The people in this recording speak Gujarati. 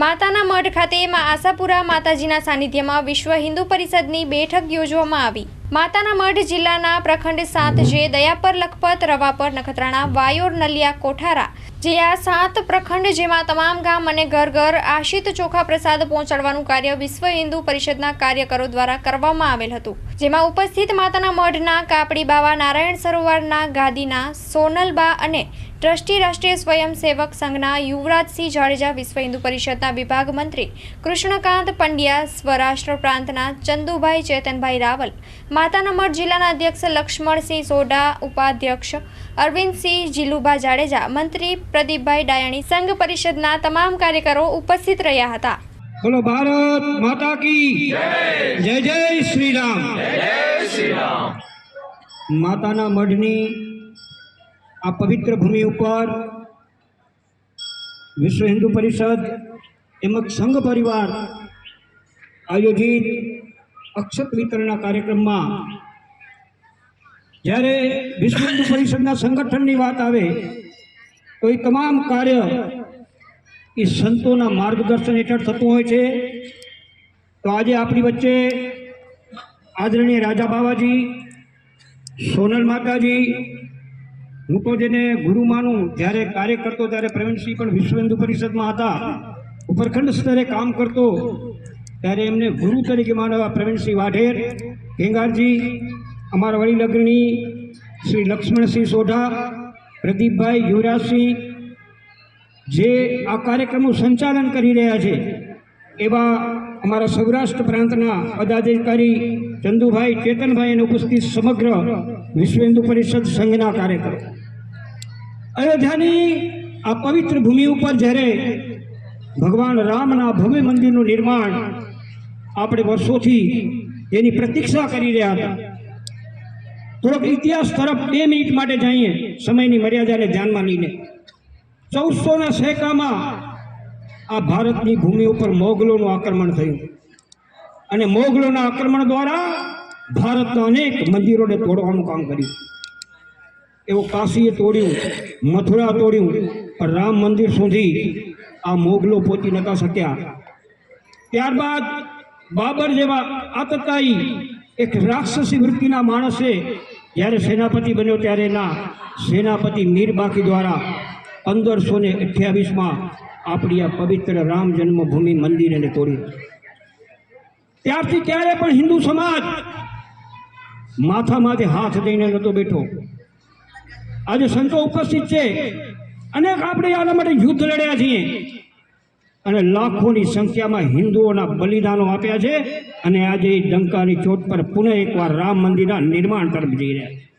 માતાના મઢ ખાતે આશાપુરા માતાજીના સાનિધ્યમાં વિશ્વ હિન્દુ પરિષદની બેઠક યોજવામાં આવી. માતાના મઢ જિલ્લાના પ્રખંડ સાત જે દયાપર લખપત, રવાપર, નખત્રાણા, વાયોર, નલિયા, કોઠારા જે આ સાત પ્રખંડ જેમાં તમામ ગામ અને ઘર ઘર આશિત ચોખા પ્રસાદ પહોંચાડવાનું કાર્ય વિશ્વ હિન્દુ પરિષદના કાર્યકરો દ્વારા કરવામાં આવેલ હતું. જેમાં ઉપસ્થિત માતાના મઢના કાપડી બાવા, નારાયણ સરોવરના ગાદીના સોનલબા અને ટ્રસ્ટી રાષ્ટ્રીય સ્વયંસેવક સંઘના યુવરાજસિંહ જાડેજા, વિશ્વ હિન્દુ પરિષદના વિભાગ મંત્રી કૃષ્ણકાંત પંડ્યા, સ્વરાષ્ટ્ર પ્રાંતના ચંદુભાઈ, ચેતનભાઈ રાવલ માતાના મઠ જિલ્લાના અધ્યક્ષ લક્ષ્મણસિંહ સોઢા, ઉપાધ્યક્ષ અરવિંદસિંહ જીલુભા જાડેજા, મંત્રી પ્રદીપભાઈ ડાયાણી સંઘ પરિષદના તમામ કાર્યકરો ઉપસ્થિત રહ્યા હતા. બોલો ભારત માતા કી જય. જય શ્રી રામ માતાના મઢની આ પવિત્ર ભૂમિ ઉપર વિશ્વ હિન્દુ પરિષદ તેમજ સંઘ પરિવાર આયોજિત અક્ષત વિતરણના કાર્યક્રમમાં જ્યારે વિશ્વ હિન્દુ પરિષદના સંગઠનની વાત આવે, તો એ તમામ કાર્ય એ સંતોના માર્ગદર્શન હેઠળ થતું હોય છે. તો આજે આપણી વચ્ચે આદરણીય રાજા બાવાજી, સોનલ માતાજી, હું તો જેને ગુરુ માનું, જ્યારે કાર્ય કરતો ત્યારે પ્રવીણસિંહ પણ વિશ્વ હિન્દુ પરિષદમાં હતા. ઉપરખંડ સ્તરે કામ કરતો ત્યારે એમને ગુરુ તરીકે માનવા પ્રવીણસિંહ વાઢેર ગેંગારજી અમારા વડીલગ્રણી શ્રી લક્ષ્મણસિંહ સોઢા, પ્રદીપભાઈ યુવરાજસિંહ જે આ કાર્યક્રમનું સંચાલન કરી રહ્યા છે, એવા અમારા સૌરાષ્ટ્ર પ્રાંતના પદાધિકારી ચંદુભાઈ ચેતનભાઈ અને ઉપસ્થિત સમગ્ર વિશ્વ હિન્દુ પરિષદ સંઘના કાર્યકરો. અયોધ્યાની આ પવિત્ર ભૂમિ ઉપર જ્યારે ભગવાન રામના ભવ્ય મંદિરનું નિર્માણ આપણે વર્ષોથી એની પ્રતીક્ષા કરી રહ્યા હતા. થોડોક ઇતિહાસ તરફ બે મિનિટ માટે જઈએ, સમયની મર્યાદાને ધ્યાનમાં લઈને. ચૌદસોના સેકામાં આ ભારતની ભૂમિ ઉપર મોગલોનું આક્રમણ થયું. અને મોગલોના આક્રમણ દ્વારા ભારતના અનેક મંદિરોને તોડવાનું કામ કર્યું. એવું કાશીએ તોડ્યું, મથુરા તોડ્યું, પણ રામ મંદિર સુધી આ મોગલો પહોંચી નતા શક્યા. ત્યારબાદ બાબર જેવા આતતાઈ એક રાક્ષસી વૃત્તિના માણસે જ્યારે સેનાપતિ બન્યો ત્યારે એના સેનાપતિ મીરબાકી દ્વારા પંદરસો ને અઠ્યાવીસમાં આપણી આ પવિત્ર રામ જન્મભૂમિ મંદિરને તોડી ત્યારથી ક્યારે પણ હિન્દુ સમાજ માથા માથે હાથ દઈને નહોતો બેઠો. આજે સંતો ઉપસ્થિત છે. અનેક આપણે આના માટે યુદ્ધ લડ્યા છીએ. અને લાખોની સંખ્યામાં હિન્દુઓના બલિદાનો આપ્યા છે. અને આજે એ ડંકાની ચોટ પર પુનઃ એકવાર રામ મંદિરના નિર્માણ તરફ જઈ રહ્યા છે.